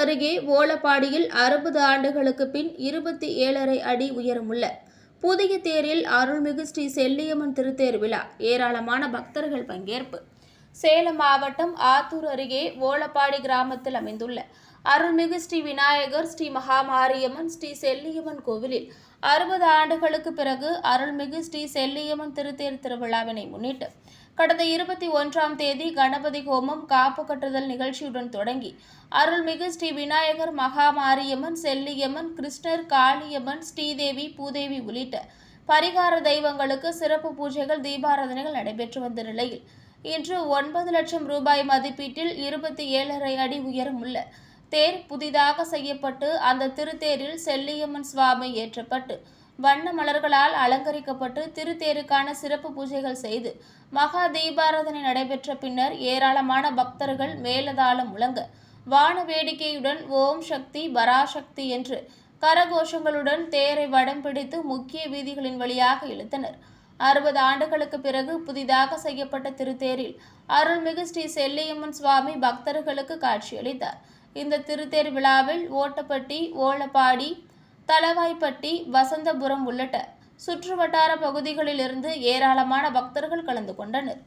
அருகே ஓலப்பாடியில் அறுபது ஆண்டுகளுக்கு பின் இருபத்தி ஏழரை அடி உயரமுள்ள புதிய தேரில் அருள்மிகு ஸ்ரீ செல்லியம்மன் திருத்தேர் விழா. ஏராளமான பக்தர்கள் பங்கேற்பு. சேலம் மாவட்டம் ஆத்தூர் அருகே ஓலப்பாடி கிராமத்தில் அமைந்துள்ள அருள்மிகு ஸ்ரீ விநாயகர் ஸ்ரீ மகாமாரியம்மன் ஸ்ரீ செல்லியம்மன் கோவிலில் அறுபது ஆண்டுகளுக்கு பிறகு அருள்மிகு ஸ்ரீ செல்லியம்மன் திருத்தேர் திருவிழாவினை முன்னிட்டு கடந்த இருபத்தி ஒன்றாம் தேதி கணபதி ஹோமம் காப்பு கட்டுதல் நிகழ்ச்சியுடன் தொடங்கி அருள்மிகு ஸ்ரீ விநாயகர் மகாமாரியம்மன் செல்லியம்மன் கிருஷ்ணர் காளியம்மன் ஸ்ரீதேவி பூதேவி உள்ளிட்ட பரிகார தெய்வங்களுக்கு சிறப்பு பூஜைகள் தீபாராதனைகள் நடைபெற்று வந்த நிலையில் இன்று ஒன்பது லட்சம் ரூபாய் மதிப்பீட்டில் இருபத்தி ஏழரை அடி உயரமுள்ள தேர் புதிதாக செய்யப்பட்டு அந்த திருத்தேரில் செல்லியம்மன் சுவாமி ஏற்றப்பட்டு வண்ண மலர்களால் அலங்கரிக்கப்பட்டு திருத்தேருக்கான சிறப்பு பூஜைகள் செய்து மகா தீபாராதனை நடைபெற்ற பின்னர் ஏராளமான பக்தர்கள் மேலதாளம் முழங்க வான வேடிக்கையுடன் ஓம் சக்தி பராசக்தி என்று கரகோஷங்களுடன் தேரை வடம் பிடித்து முக்கிய வீதிகளின் வழியாக இழுத்தனர். அறுபது ஆண்டுகளுக்கு பிறகு புதிதாக செய்யப்பட்ட திருத்தேரில் அருள்மிகு ஸ்ரீ செல்லியம்மன் சுவாமி பக்தர்களுக்கு காட்சியளித்தார். இந்த திருத்தேர் விழாவில் ஓட்டப்பட்டி ஓலப்பாடி தளவாய்ப்பட்டி வசந்தபுரம் உள்ளிட்ட சுற்றுவட்டார பகுதிகளிலிருந்து ஏராளமான பக்தர்கள் கலந்து கொண்டனர்.